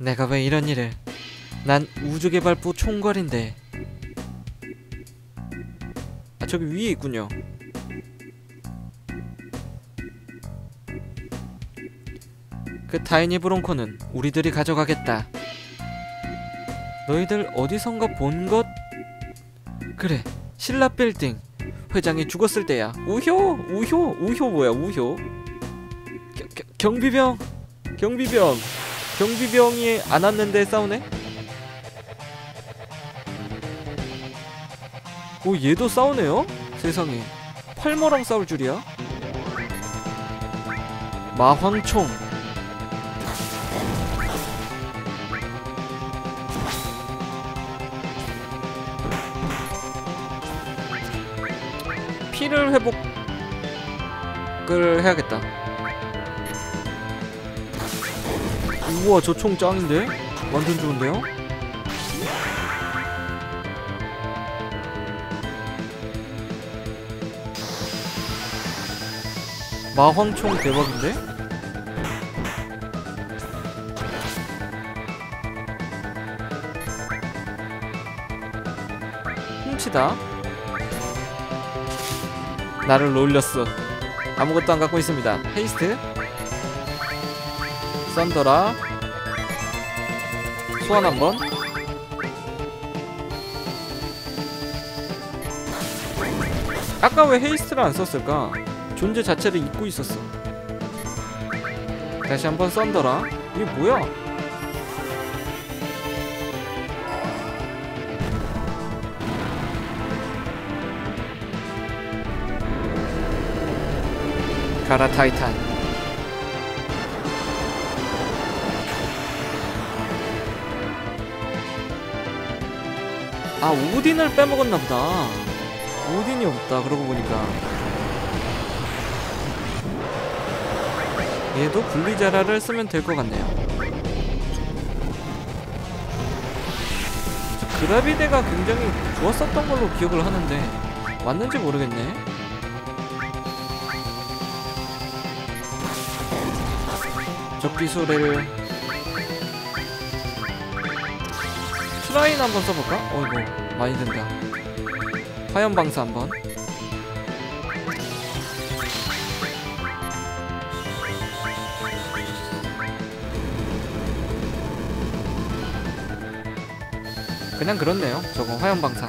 내가 왜 이런 일을? 난 우주개발부 총괄인데. 아 저기 위에 있군요. 그 타이니 브론코는 우리들이 가져가겠다. 너희들 어디선가 본 것? 그래, 신라 빌딩. 회장이 죽었을 때야. 우효, 우효, 우효 뭐야? 우효. 겨, 겨, 경비병, 경비병, 경비병이 안 왔는데 싸우네? 오, 얘도 싸우네요? 세상에. 팔머랑 싸울 줄이야? 마황총. 피를 회복을 해야겠다. 우와 저 총 짱인데? 완전 좋은데요? 마황총 대박인데? 훔치다 나를 놀렸어 아무것도 안 갖고 있습니다 헤이스트 썬더라 소환 한번 아까 왜 헤이스트를 안 썼을까? 존재 자체를 잊고 있었어 다시 한번 썬더라 이게 뭐야? 가라 타이탄 아 오딘을 빼먹었나 보다. 오딘이 없다 그러고 보니까. 얘도 분리자라를 쓰면 될 것 같네요. 저 그라비데가 굉장히 좋았었던 걸로 기억을 하는데 맞는지 모르겠네. 적기소래 를 트라인 한번 써볼까? 어이구 많이 든다. 화염방사 한번. 그냥 그렇네요 저거 화염방사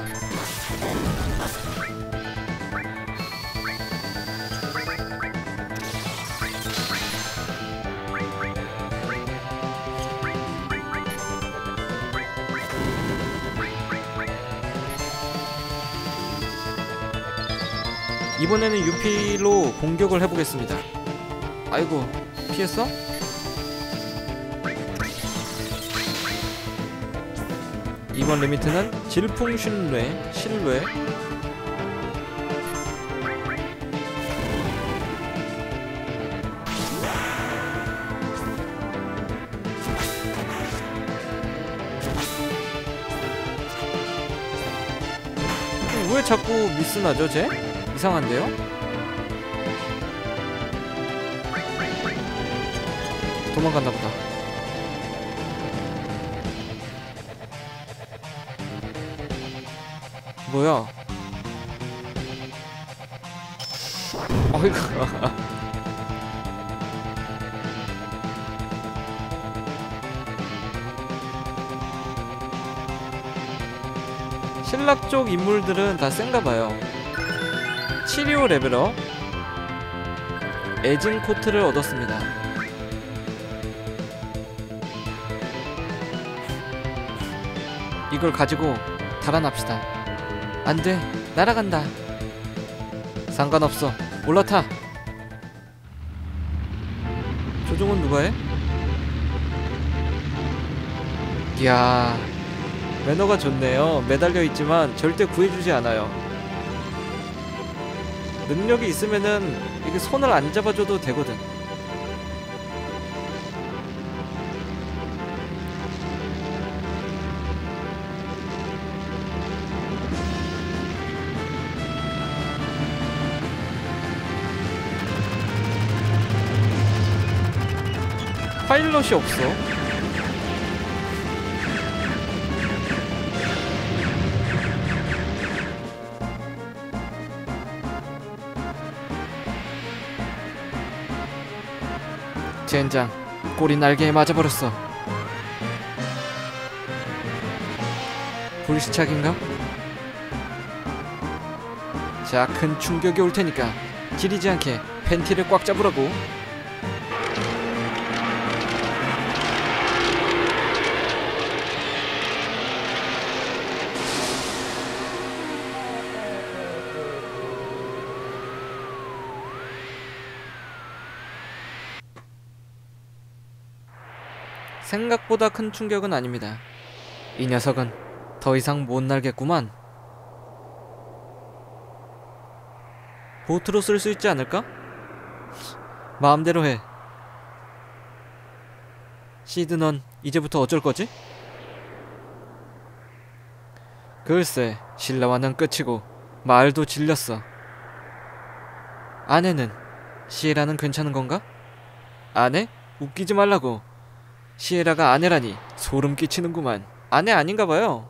이번에는 유피로 공격을 해보겠습니다 아이고 피했어? 이번 리미트는 질풍 신뢰 신뢰 왜 자꾸 미스나죠 쟤? 이상한데요? 도망갔나 보다. 뭐야? 어이구. 신락 쪽 인물들은 다 센가 봐요. 치료 레벨업 에진 코트를 얻었습니다. 이걸 가지고 달아납시다. 안 돼. 날아간다. 상관없어. 올라타. 조종은 누가 해? 이야. 매너가 좋네요. 매달려 있지만 절대 구해주지 않아요. 능력이 있으면은 이게 손을 안 잡아줘도 되거든. 파일럿이 없어. 젠장 꼬리 날개에 맞아버렸어 불시착인가? 자 큰 충격이 올 테니까 지리지 않게 팬티를 꽉 잡으라고 생각보다 큰 충격은 아닙니다. 이 녀석은 더 이상 못 날겠구만. 보트로 쓸 수 있지 않을까? 마음대로 해. 시드 넌 이제부터 어쩔 거지? 글쎄, 신라와는 끝이고 말도 질렸어. 아내는 시에라는 괜찮은 건가? 아내? 웃기지 말라고. 시에라가 아내라니 소름 끼치는구만. 아내 아닌가 봐요.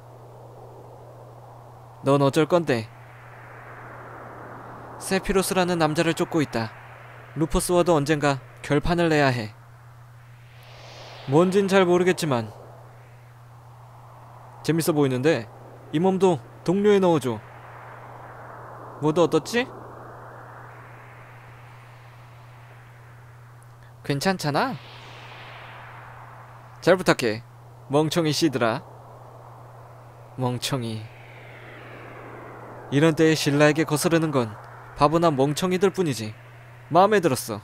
넌 어쩔 건데? 세피로스라는 남자를 쫓고 있다. 루퍼스와도 언젠가 결판을 내야 해. 뭔진 잘 모르겠지만 재밌어 보이는데 이 몸도 동료에 넣어줘. 모두 어떻지? 괜찮잖아. 잘 부탁해. 멍청이 씨들아. 멍청이. 이런 때에 신라에게 거스르는 건 바보나 멍청이들 뿐이지. 마음에 들었어.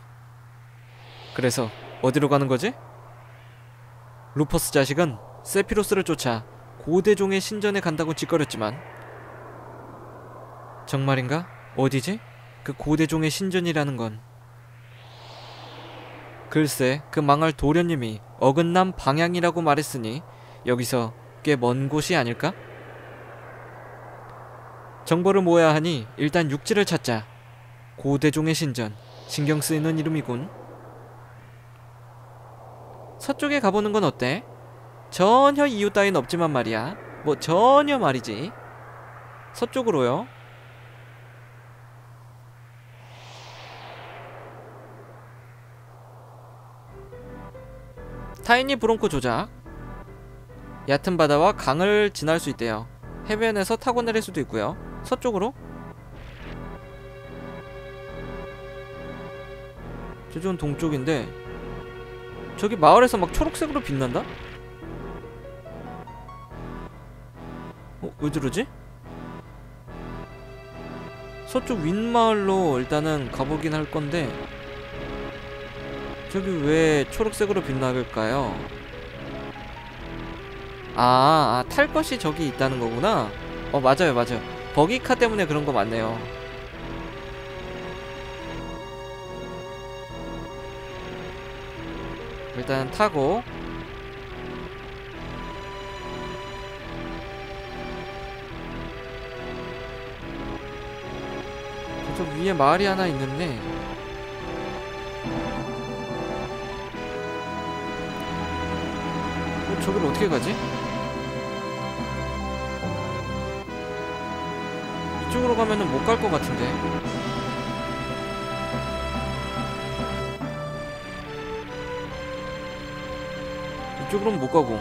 그래서 어디로 가는 거지? 루퍼스 자식은 세피로스를 쫓아 고대종의 신전에 간다고 짓거렸지만 정말인가? 어디지? 그 고대종의 신전이라는 건 글쎄 그 망할 도련님이 어긋난 방향이라고 말했으니 여기서 꽤 먼 곳이 아닐까? 정보를 모아야 하니 일단 육지를 찾자. 고대종의 신전. 신경 쓰이는 이름이군. 서쪽에 가보는 건 어때? 전혀 이유 따윈 없지만 말이야. 뭐 전혀 말이지. 서쪽으로요. 타이니 브론코 조작. 얕은 바다와 강을 지날 수 있대요. 해변에서 타고 내릴 수도 있고요. 서쪽으로? 저쪽은 동쪽인데 저기 마을에서 막 초록색으로 빛난다? 어? 왜 저러지? 서쪽 윗마을로 일단은 가보긴 할 건데 저기 왜 초록색으로 빛나길까요? 아, 아, 탈 것이 저기 있다는 거구나. 어, 맞아요, 맞아요. 버기카 때문에 그런 거 맞네요. 일단 타고 저쪽 위에 마을이 하나 있는데 저기를 어떻게 가지? 이쪽으로 가면은 못 갈 것 같은데 이쪽으로는 못 가고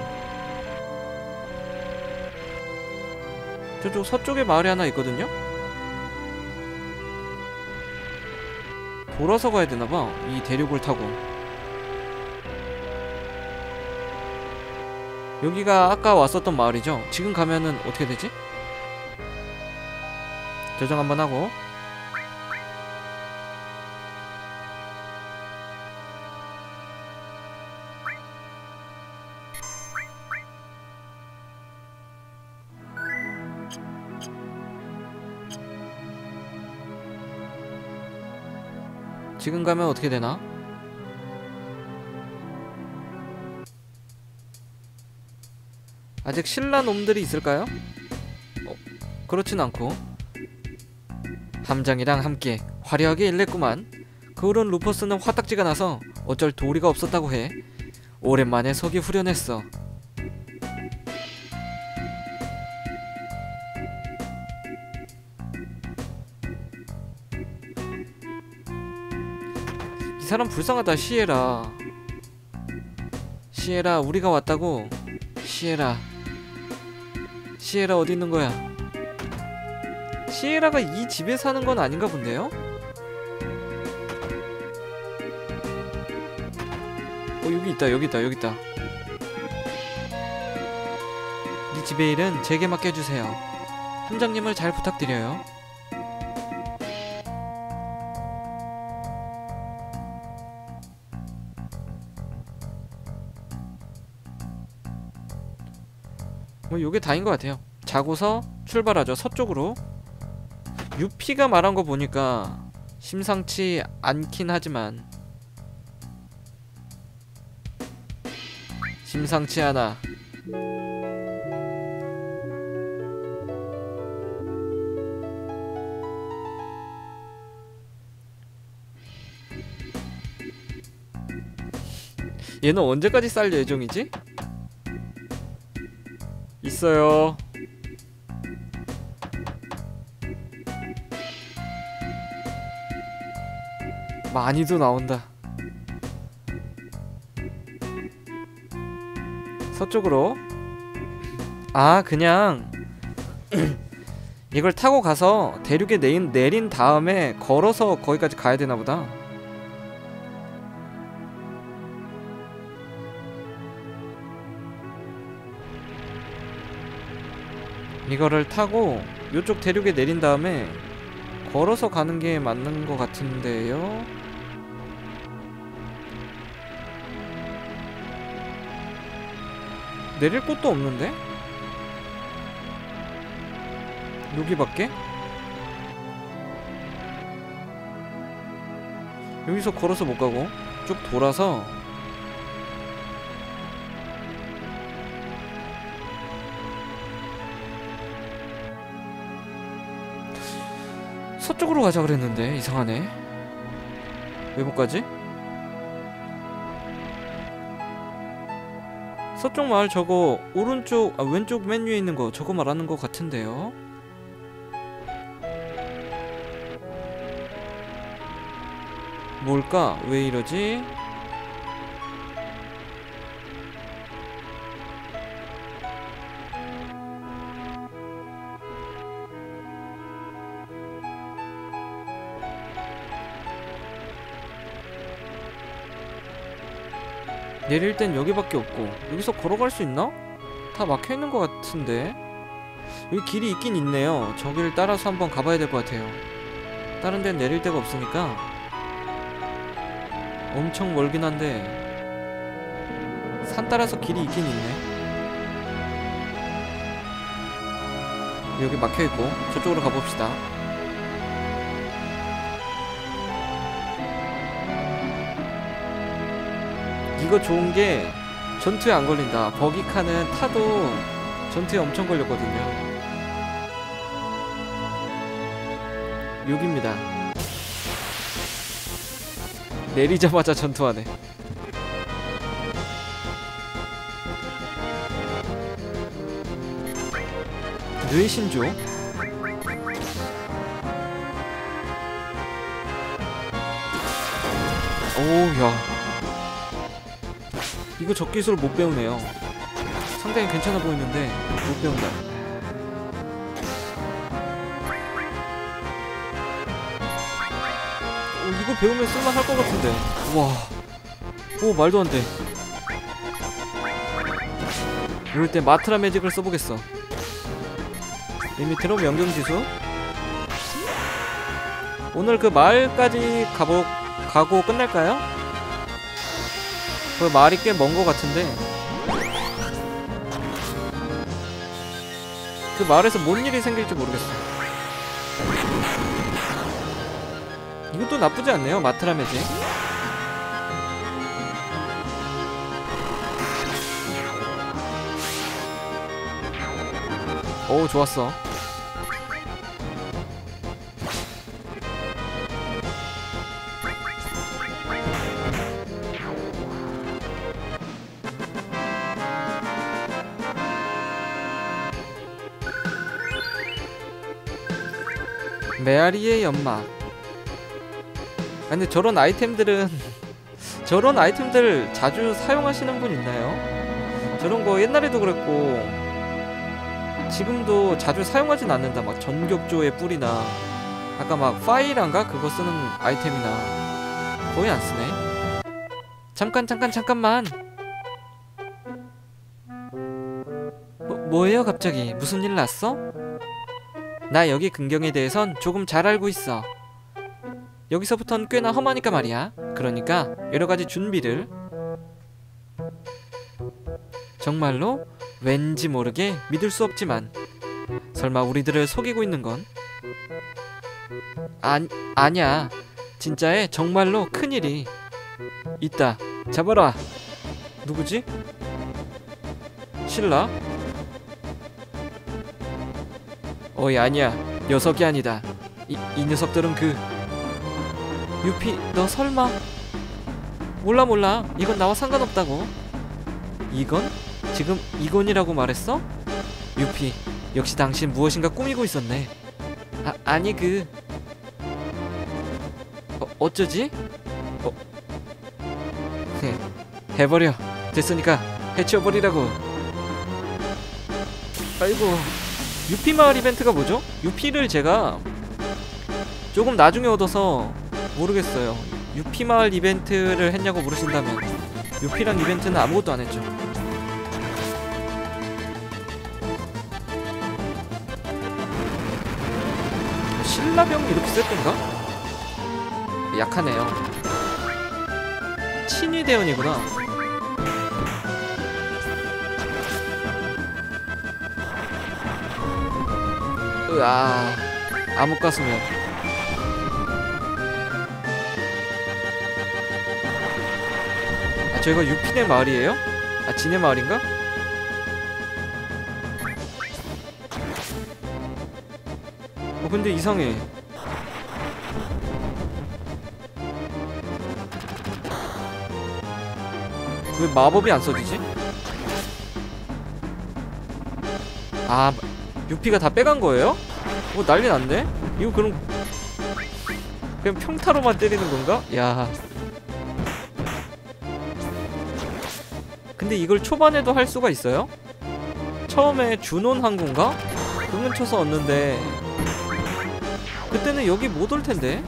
저쪽 서쪽에 마을이 하나 있거든요? 돌아서 가야 되나봐 이 대륙을 타고 여기가 아까 왔었던 마을이죠? 지금 가면은 어떻게 되지? 조정 한번 하고 지금 가면 어떻게 되나? 아직 신라 놈들이 있을까요? 어, 그렇진 않고. 함장이랑 함께 화려하게 일냈구만. 그 후론 루퍼스는 화딱지가 나서 어쩔 도리가 없었다고 해. 오랜만에 석이 후련했어. 이 사람 불쌍하다 시에라. 시에라 우리가 왔다고. 시에라 시에라 어디 있는 거야? 시에라가 이 집에 사는 건 아닌가 본데요? 어 여기 있다 여기 있다 여기 있다. 이 집의 일은 제게 맡겨주세요. 함장님을 잘 부탁드려요 뭐 요게 다인 것 같아요. 자고서 출발하죠. 서쪽으로. 유피가 말한 거 보니까 심상치 않긴 하지만 심상치 않아. 얘는 언제까지 쌀 예정이지? 있어요. 많이도 나온다. 서쪽으로. 아, 그냥 이걸 타고 가서 대륙에 내린, 내린 다음에 걸어서 거기까지 가야 되나 보다. 이거를 타고 요쪽 대륙에 내린 다음에 걸어서 가는 게 맞는 것 같은데요. 내릴 곳도 없는데? 여기밖에? 여기서 걸어서 못 가고 쭉 돌아서 서쪽으로 가자 그랬는데 이상하네 왜 못 가지? 서쪽 마을 저거 오른쪽 아 왼쪽 맨 위에 있는 거 저거 말하는 거 같은데요 뭘까? 왜 이러지? 내릴 땐 여기밖에 없고 여기서 걸어갈 수 있나? 다 막혀있는 것 같은데? 여기 길이 있긴 있네요. 저기를 따라서 한번 가봐야 될 것 같아요. 다른 데는 내릴 데가 없으니까. 엄청 멀긴 한데 산 따라서 길이 있긴 있네. 여기 막혀있고 저쪽으로 가봅시다 이거 좋은 게 전투에 안 걸린다. 버기카는 타도 전투에 엄청 걸렸거든요. 여기입니다. 내리자마자 전투하네. 뇌신조 오야 이거 적 기술을 못 배우네요. 상당히 괜찮아 보이는데 못 배운다. 오, 이거 배우면 쓸만할 것 같은데. 와, 오 말도 안 돼. 이럴 때 마트라 매직을 써보겠어. 리미트로 명경지수. 오늘 그 마을까지 가보 가고 끝날까요? 그 말이 꽤 먼 것 같은데. 그 마을에서 뭔 일이 생길지 모르겠어 이것도 나쁘지 않네요 마트라 매직 오 좋았어 메아리의 연막 아, 근데 저런 아이템들은 저런 아이템들 자주 사용하시는 분 있나요? 저런 거 옛날에도 그랬고 지금도 자주 사용하진 않는다. 막 전격조의 뿔이나 아까 막 파이란가 그거 쓰는 아이템이나 거의 안 쓰네. 잠깐 잠깐 잠깐만. 뭐, 뭐예요 갑자기 무슨 일 났어? 나 여기 근경에 대해선 조금 잘 알고 있어. 여기서부턴 꽤나 험하니까 말이야. 그러니까 여러 가지 준비를. 정말로 왠지 모르게 믿을 수 없지만 설마 우리들을 속이고 있는 건 아, 아니야. 진짜에 정말로 큰일이 있다. 잡아라. 누구지? 신라? 어이 아니야. 녀석이 아니다. 이, 이 녀석들은 그 유피 너 설마 몰라 몰라 이건 나와 상관없다고 이건? 지금 이건이라고 말했어? 유피 역시 당신 무엇인가 꾸미고 있었네 아, 아니 그 어, 어쩌지? 어 헤, 해버려 됐으니까 해치워버리라고 아이고 유피 마을 이벤트가 뭐죠? 유피를 제가 조금 나중에 얻어서 모르겠어요. 유피 마을 이벤트를 했냐고 물으신다면 유피란 이벤트는 아무것도 안 했죠. 신라병 이렇게 세던가? 약하네요. 친위 대원이구나. 으 아 암흑 가수면 아 저희가 유피네 마을이에요? 아 지네 마을인가? 어 근데 이상해 왜 마법이 안 써지지? 아 유피가 다 빼간 거예요? 뭐 난리 났네? 이거 그럼 그냥 평타로만 때리는 건가? 야 근데 이걸 초반에도 할 수가 있어요? 처음에 준온 항공가? 그 근처서 얻는데 그때는 여기 못 올 텐데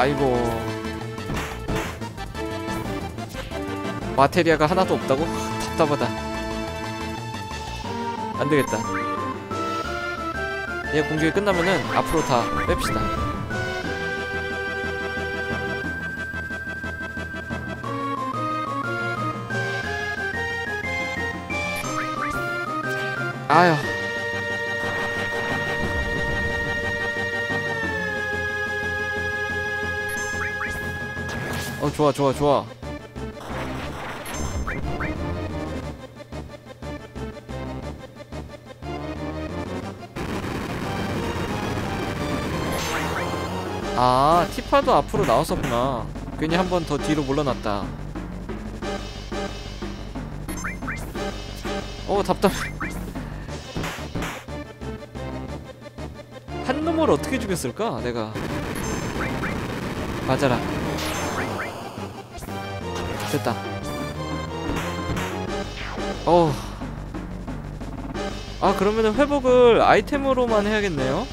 아이고. 마테리아가 하나도 없다고? 답답하다. 안되겠다. 얘 공격이 끝나면은 앞으로 다 뺍시다. 아휴 어 좋아 좋아 좋아. 아 티파도 앞으로 나왔었구나. 괜히 한 번 더 뒤로 물러났다. 어 답답해. 한 놈을 어떻게 죽였을까 내가? 맞아라 됐다. 어. 아 그러면은 회복을 아이템으로만 해야겠네요?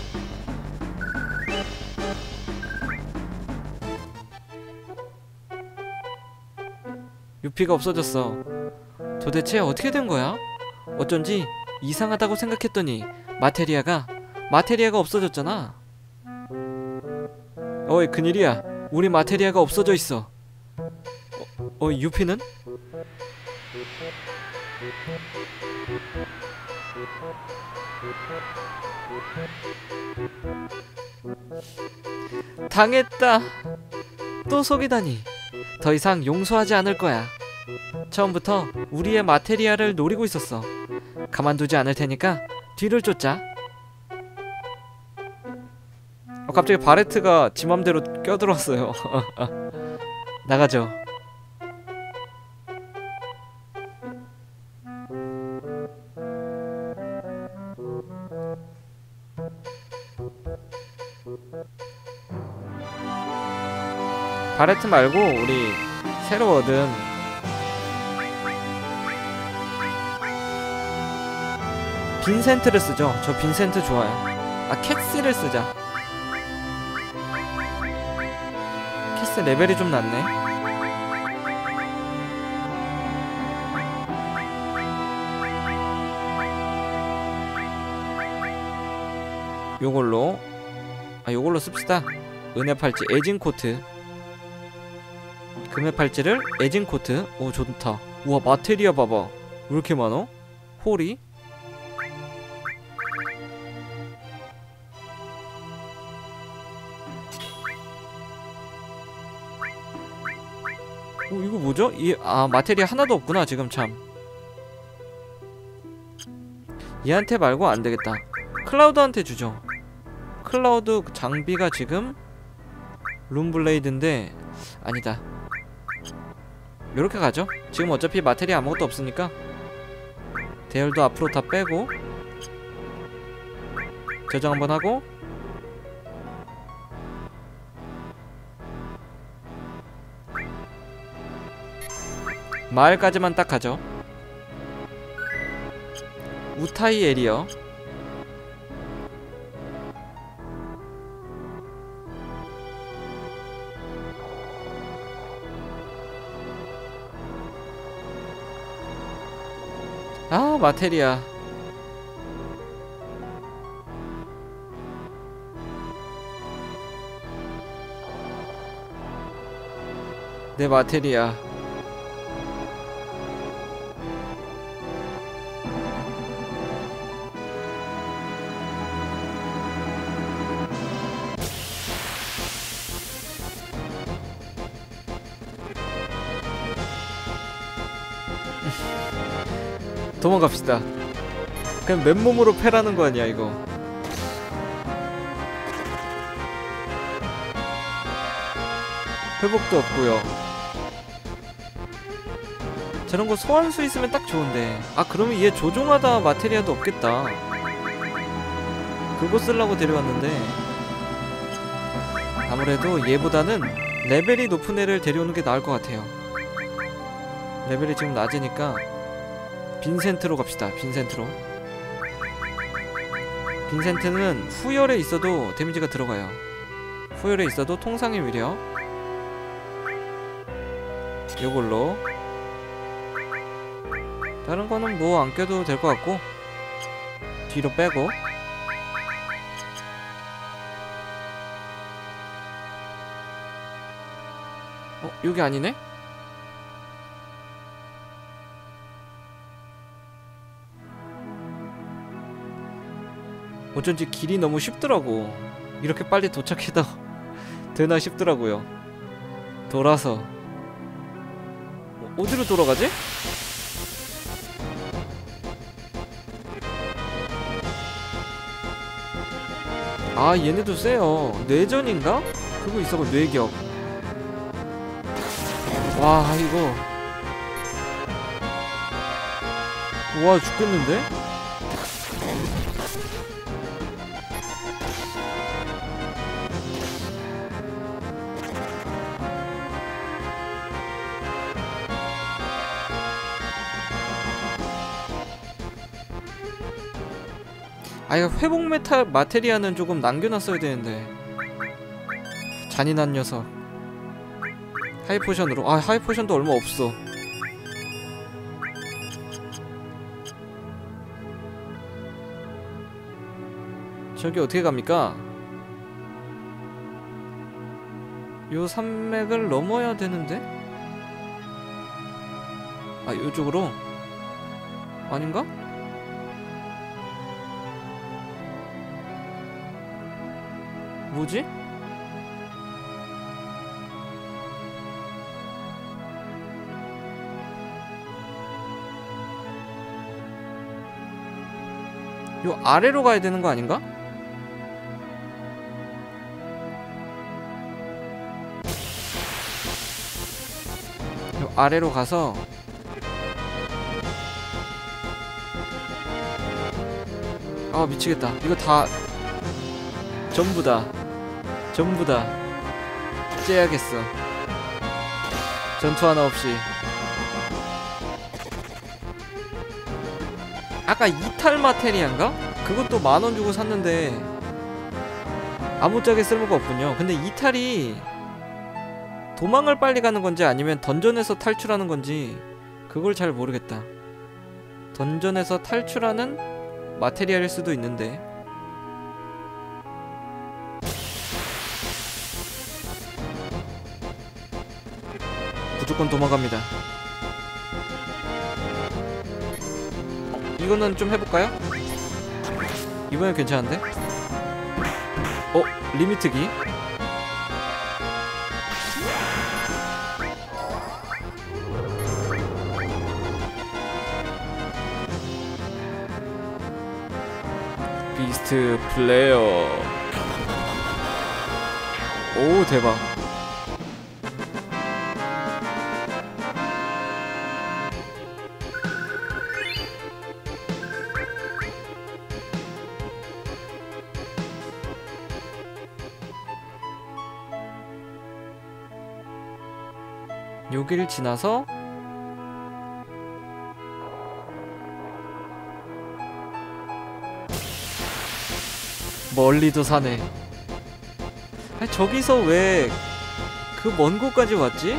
유피가 없어졌어. 도대체 어떻게 된 거야? 어쩐지 이상하다고 생각했더니 마테리아가 마테리아가 없어졌잖아. 어이 큰일이야. 우리 마테리아가 없어져 있어 어, 유피는? 당했다. 또 속이다니. 더 이상 용서하지 않을 거야. 처음부터 우리의 마테리아를 노리고 있었어. 가만두지 않을 테니까 뒤를 쫓자. 어, 갑자기 바레트가 지 맘대로 껴들었어요. 나가죠. 바레트 말고 우리 새로 얻은 빈센트를 쓰죠. 저 빈센트 좋아요. 아 캐스를 쓰자. 캐스 레벨이 좀 낮네. 요걸로 아 요걸로 씁시다. 은혜 팔찌 에진 코트. 금의 팔찌를 에진 코트. 오 좋다. 우와 마테리아 봐봐. 왜 이렇게 많어? 홀이 오 이거 뭐죠? 이, 아 마테리아 하나도 없구나 지금 참 얘한테 말고 안되겠다 클라우드한테 주죠 클라우드 장비가 지금 룸블레이드인데 아니다. 요렇게 가죠. 지금 어차피 마테리아 아무것도 없으니까 대열도 앞으로 다 빼고 저장 한번 하고 마을까지만 딱 가죠. 우타이 에리어 아 마테리아. 내 마테리아 도망갑시다. 그냥 맨몸으로 패라는 거 아니야 이거. 회복도 없고요. 저런 거 소환 수 있으면 딱 좋은데. 아 그러면 얘 조종하다 마테리아도 없겠다. 그거 쓰려고 데려왔는데. 아무래도 얘보다는 레벨이 높은 애를 데려오는 게 나을 것 같아요. 레벨이 지금 낮으니까 빈센트로 갑시다 빈센트로. 빈센트는 후열에 있어도 데미지가 들어가요. 후열에 있어도 통상의 위력. 요걸로. 다른 거는 뭐 안 껴도 될 것 같고. 뒤로 빼고. 어? 여기 아니네? 어쩐지 길이 너무 쉽더라고 이렇게 빨리 도착해도 되나 싶더라고요 돌아서 어, 어디로 돌아가지? 아 얘네도 세요 뇌전인가? 그거 있어고 뇌격 와 이거 와 죽겠는데? 아 이거 회복 메탈 마테리아는 조금 남겨놨어야 되는데 잔인한 녀석 하이 포션으로 아 하이 포션도 얼마 없어 저기 어떻게 갑니까? 요 산맥을 넘어야 되는데? 아 요쪽으로? 아닌가? 뭐지? 요 아래로 가야 되는 거 아닌가? 요 아래로 가서 아 미치겠다 이거 다 전부 다 전부 다 째야겠어. 전투 하나 없이. 아까 이탈 마테리아인가? 그것도 만원 주고 샀는데 아무짝에 쓸모가 없군요. 근데 이탈이 도망을 빨리 가는 건지 아니면 던전에서 탈출하는 건지 그걸 잘 모르겠다. 던전에서 탈출하는 마테리알일 수도 있는데 무조건 도망갑니다. 이거는 좀 해볼까요? 이번엔 괜찮은데? 어? 리미트기? 비스트 플레이어 오 대박 여기를 지나서 멀리도 사네. 아니, 저기서 왜 그 먼 곳까지 왔지?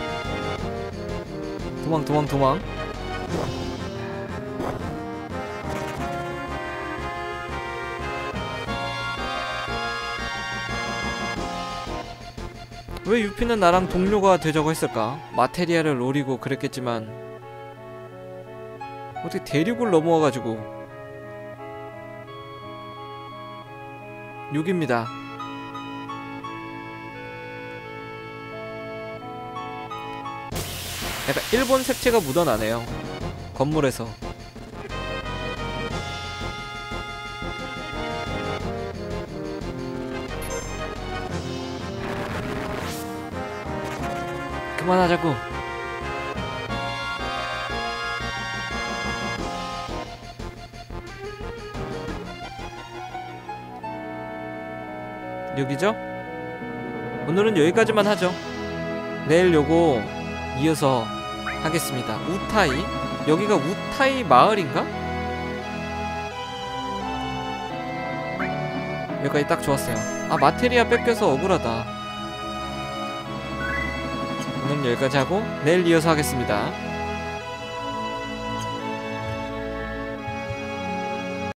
도망 도망 도망. 왜 유피는 나랑 동료가 되자고 했을까? 마테리아를 노리고 그랬겠지만 어떻게 대륙을 넘어와가지고. 여기입니다. 약간 일본 색채가 묻어나네요. 건물에서 그만하자고. 여기죠? 오늘은 여기까지만 하죠. 내일 요거 이어서 하겠습니다. 우타이? 여기가 우타이 마을인가? 여기까지 딱 좋았어요. 아 마테리아 뺏겨서 억울하다 오늘 여기까지 하고 내일 이어서 하겠습니다